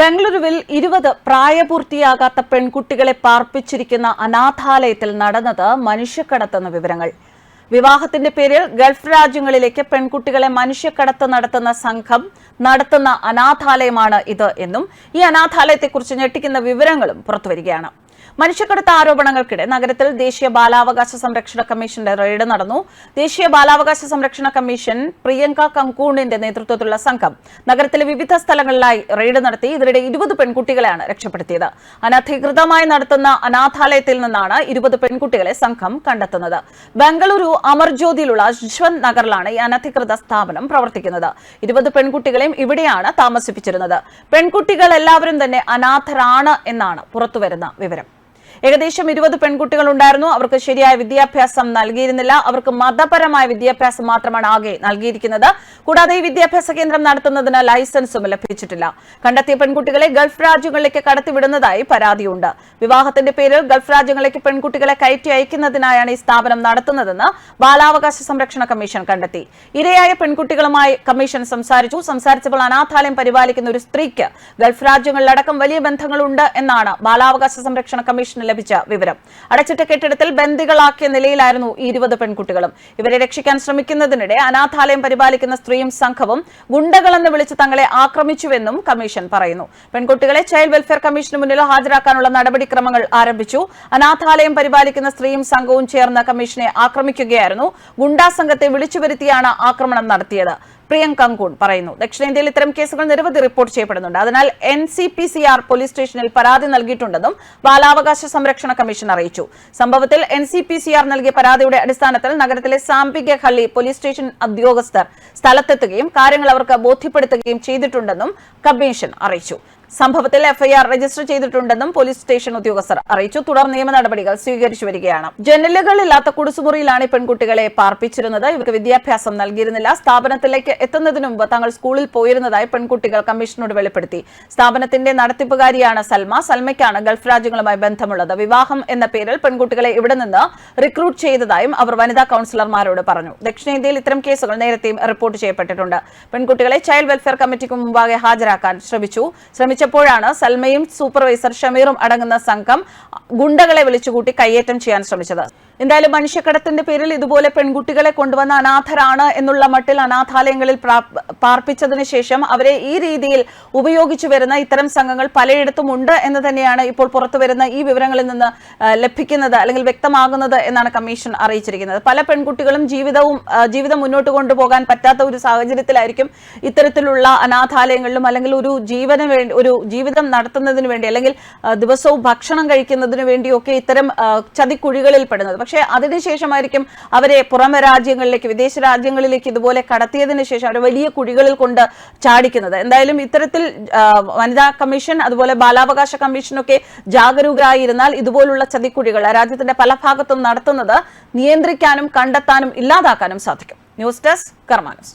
ബംഗളൂരുവിൽ ഇരുപത് പ്രായപൂർത്തിയാകാത്ത പെൺകുട്ടികളെ പാർപ്പിച്ചിരിക്കുന്ന അനാഥാലയത്തിൽ നടന്നത് മനുഷ്യക്കടത്തെന്ന വിവരങ്ങൾ. വിവാഹത്തിന്റെ പേരിൽ ഗൾഫ് രാജ്യങ്ങളിലേക്ക് പെൺകുട്ടികളെ മനുഷ്യക്കടത്ത് നടത്തുന്ന സംഘം നടത്തുന്ന അനാഥാലയമാണ് ഇത് എന്നും ഈ അനാഥാലയത്തെക്കുറിച്ച് ഞെട്ടിക്കുന്ന വിവരങ്ങളും പുറത്തുവരികയാണ്. മനുഷ്യക്കടത്ത് ആരോപണങ്ങൾക്കിടെ നഗരത്തിൽ ദേശീയ ബാലാവകാശ സംരക്ഷണ കമ്മീഷന്റെ റെയ്ഡ് നടന്നു. ദേശീയ ബാലാവകാശ സംരക്ഷണ കമ്മീഷൻ പ്രിയങ്ക കങ്കൂണിന്റെ നേതൃത്വത്തിലുള്ള സംഘം നഗരത്തിലെ വിവിധ സ്ഥലങ്ങളിലായി റെയ്ഡ് നടത്തി. ഇതിനിടെ ഇരുപത് പെൺകുട്ടികളെയാണ് രക്ഷപ്പെടുത്തിയത്. അനധികൃതമായി നടത്തുന്ന അനാഥാലയത്തിൽ നിന്നാണ് ഇരുപത് പെൺകുട്ടികളെ സംഘം കണ്ടെത്തുന്നത്. ബംഗളൂരു അമർജ്യോതിയിലുള്ള യശ്വന്ത് നഗറിലാണ് ഈ അനധികൃത സ്ഥാപനം പ്രവർത്തിക്കുന്നത്. ഇരുപത് പെൺകുട്ടികളെയും ഇവിടെയാണ് താമസിപ്പിച്ചിരുന്നത്. പെൺകുട്ടികൾ എല്ലാവരും തന്നെ അനാഥരാണ് എന്നാണ് പുറത്തുവരുന്ന വിവരം. ഏകദേശം ഇരുപത് പെൺകുട്ടികൾ ഉണ്ടായിരുന്നു അവർക്ക് ശരിയായ വിദ്യാഭ്യാസം നൽകിയിരുന്നില്ല. അവർക്ക് മതപരമായ വിദ്യാഭ്യാസം മാത്രമാണ് ആകെ നൽകിയിരിക്കുന്നത്. കൂടാതെ ഈ വിദ്യാഭ്യാസ കേന്ദ്രം നടത്തുന്നതിന് ലൈസൻസും ലഭിച്ചിട്ടില്ല. കണ്ടെത്തിയ പെൺകുട്ടികളെ ഗൾഫ് രാജ്യങ്ങളിലേക്ക് കടത്തിവിടുന്നതായി പരാതിയുണ്ട്. വിവാഹത്തിന്റെ പേരിൽ ഗൾഫ് രാജ്യങ്ങളിലേക്ക് പെൺകുട്ടികളെ കയറ്റി അയക്കുന്നതിനായാണ് ഈ സ്ഥാപനം നടത്തുന്നതെന്ന് ബാലാവകാശ സംരക്ഷണ കമ്മീഷൻ കണ്ടെത്തി. ഇരയായ പെൺകുട്ടികളുമായി കമ്മീഷൻ സംസാരിച്ചു. സംസാരിച്ചപ്പോൾ അനാഥാലയം പരിപാലിക്കുന്ന ഒരു സ്ത്രീക്ക് ഗൾഫ് രാജ്യങ്ങളിലടക്കം വലിയ ബന്ധങ്ങളുണ്ട് എന്നാണ് ബാലാവകാശ സംരക്ഷണ കമ്മീഷന് ലഭിച്ച വിവരം. അടച്ചിട്ട കെട്ടിടത്തിൽ ബന്ദികളാക്കിയ നിലയിലായിരുന്നു ഇരുപത് പെൺകുട്ടികളും. ഇവരെ രക്ഷിക്കാൻ ശ്രമിക്കുന്നതിനിടെ അനാഥാലയം പരിപാലിക്കുന്ന സ്ത്രീയും സംഘവും ഗുണ്ടകളെന്ന് വിളിച്ച് തങ്ങളെ ആക്രമിച്ചുവെന്നും കമ്മീഷൻ പറയുന്നു. പെൺകുട്ടികളെ ചൈൽഡ് വെൽഫെയർ കമ്മീഷന് മുന്നിൽ ഹാജരാക്കാനുള്ള നടപടിക്രമങ്ങൾ ആരംഭിച്ചു. അനാഥാലയം പരിപാലിക്കുന്ന സ്ത്രീയും സംഘവും ചേർന്ന് കമ്മീഷനെ ആക്രമിക്കുകയായിരുന്നു. ഗുണ്ടാ സംഘത്തെ വിളിച്ചു വരുത്തിയാണ് ആക്രമണം നടത്തിയത്. പ്രിയങ്ക് കങ്കൂൺ പറയുന്നു. ദക്ഷിണേന്ത്യയിൽ ഇത്തരം കേസുകൾ നിരവധി റിപ്പോർട്ട് ചെയ്യപ്പെടുന്നുണ്ട്. അതിനാൽ N C P C R police സ്റ്റേഷനിൽ പരാതി നൽകിയിട്ടുണ്ടെന്നും ബാലാവകാശ സംരക്ഷണ കമ്മീഷൻ അറിയിച്ചു. സംഭവത്തിൽ N C P C R നൽകിയ പരാതിയുടെ അടിസ്ഥാനത്തിൽ നഗരത്തിലെ സാമ്പിക ഹള്ളി പോലീസ് സ്റ്റേഷൻ ഉദ്യോഗസ്ഥർ സ്ഥലത്തെത്തുകയും കാര്യങ്ങൾ അവർക്ക് ബോധ്യപ്പെടുത്തുകയും ചെയ്തിട്ടുണ്ടെന്നും കമ്മീഷൻ അറിയിച്ചു. സംഭവത്തിൽ എഫ്ഐആർ രജിസ്റ്റർ ചെയ്തിട്ടുണ്ടെന്നും പോലീസ് സ്റ്റേഷൻ ഉദ്യോഗസ്ഥർ അറിയിച്ചു. തുടർ നിയമ നടപടികൾ സ്വീകരിച്ചു വരികയാണ്. ജനലുകളില്ലാത്ത കുടിസുമുറിയിലാണ് ഈ പെൺകുട്ടികളെ പാർപ്പിച്ചിരുന്നത്. ഇവർക്ക് വിദ്യാഭ്യാസം നൽകിയിരുന്നില്ല. സ്ഥാപനത്തിലേക്ക് എത്തുന്നതിന് മുമ്പ് തങ്ങൾ സ്കൂളിൽ പോയിരുന്നതായി പെൺകുട്ടികൾ കമ്മീഷനോട് വെളിപ്പെടുത്തി. സ്ഥാപനത്തിന്റെ നടത്തിപ്പുകാരിയാണ് സൽമ. സൽമയ്ക്കാണ് ഗൾഫ് രാജ്യങ്ങളുമായി ബന്ധമുള്ളത്. വിവാഹം എന്ന പേരിൽ പെൺകുട്ടികളെ ഇവിടെ നിന്ന് റിക്രൂട്ട് ചെയ്തതായും അവർ വനിതാ കൌൺസിലർമാരോട് പറഞ്ഞു. ദക്ഷിണേന്ത്യയിൽ ഇത്തരം കേസുകൾ നേരത്തെയും റിപ്പോർട്ട് ചെയ്യപ്പെട്ടിട്ടുണ്ട്. പെൺകുട്ടികളെ ചൈൽഡ് വെൽഫെയർ കമ്മിറ്റിക്ക് മുമ്പാകെ ഹാജരാക്കാൻ ശ്രമിച്ചു ശ്രമിച്ചപ്പോഴാണ് സൽമയും സൂപ്പർവൈസർ ഷമീറും അടങ്ങുന്ന സംഘം ഗുണ്ടകളെ വിളിച്ചുകൂട്ടി കയ്യേറ്റം ചെയ്യാൻ ശ്രമിച്ചത്. എന്തായാലും മനുഷ്യക്കടത്തിന്റെ പേരിൽ ഇതുപോലെ പെൺകുട്ടികളെ കൊണ്ടുവന്ന അനാഥരാണ് എന്നുള്ള മട്ടിൽ അനാഥാലയങ്ങളിൽ പാർപ്പിച്ചതിനു ശേഷം അവരെ ഈ രീതിയിൽ ഉപയോഗിച്ചു വരുന്ന ഇത്തരം സംഘങ്ങൾ പലയിടത്തും ഉണ്ട് എന്ന് തന്നെയാണ് ഇപ്പോൾ പുറത്തു വരുന്ന ഈ വിവരങ്ങളിൽ നിന്ന് ലഭിക്കുന്നത് അല്ലെങ്കിൽ വ്യക്തമാകുന്നത് എന്നാണ് കമ്മീഷൻ അറിയിച്ചിരിക്കുന്നത്. പല പെൺകുട്ടികളും ജീവിതവും ജീവിതം മുന്നോട്ട് കൊണ്ടുപോകാൻ പറ്റാത്ത ഒരു സാഹചര്യത്തിലായിരിക്കും ഇത്തരത്തിലുള്ള അനാഥാലയങ്ങളിലും അല്ലെങ്കിൽ ഒരു ജീവന് വേണ്ടി ഒരു ജീവിതം നടത്തുന്നതിന് വേണ്ടി അല്ലെങ്കിൽ ദിവസവും ഭക്ഷണം കഴിക്കുന്നതിന് വേണ്ടിയൊക്കെ ഇത്തരം ചതിക്കുഴികളിൽ പെടുന്നത്. പക്ഷേ അതിനുശേഷമായിരിക്കും അവരെ പുറമെ രാജ്യങ്ങളിലേക്ക് വിദേശ രാജ്യങ്ങളിലേക്ക് ഇതുപോലെ കടത്തിയതിനു ശേഷം അവരെ വലിയ കുഴികളിൽ കൊണ്ട് ചാടിക്കുന്നത്. എന്തായാലും ഇത്തരത്തിൽ വനിതാ കമ്മീഷൻ അതുപോലെ ബാലാവകാശ കമ്മീഷനൊക്കെ ജാഗരൂകരായിരുന്നാൽ ഇതുപോലുള്ള ചതിക്കുഴികൾ രാജ്യത്തിന്റെ പല ഭാഗത്തും നടത്തുന്നത് നിയന്ത്രിക്കാനും കണ്ടെത്താനും ഇല്ലാതാക്കാനും സാധിക്കും. News desk കർമാനസ്.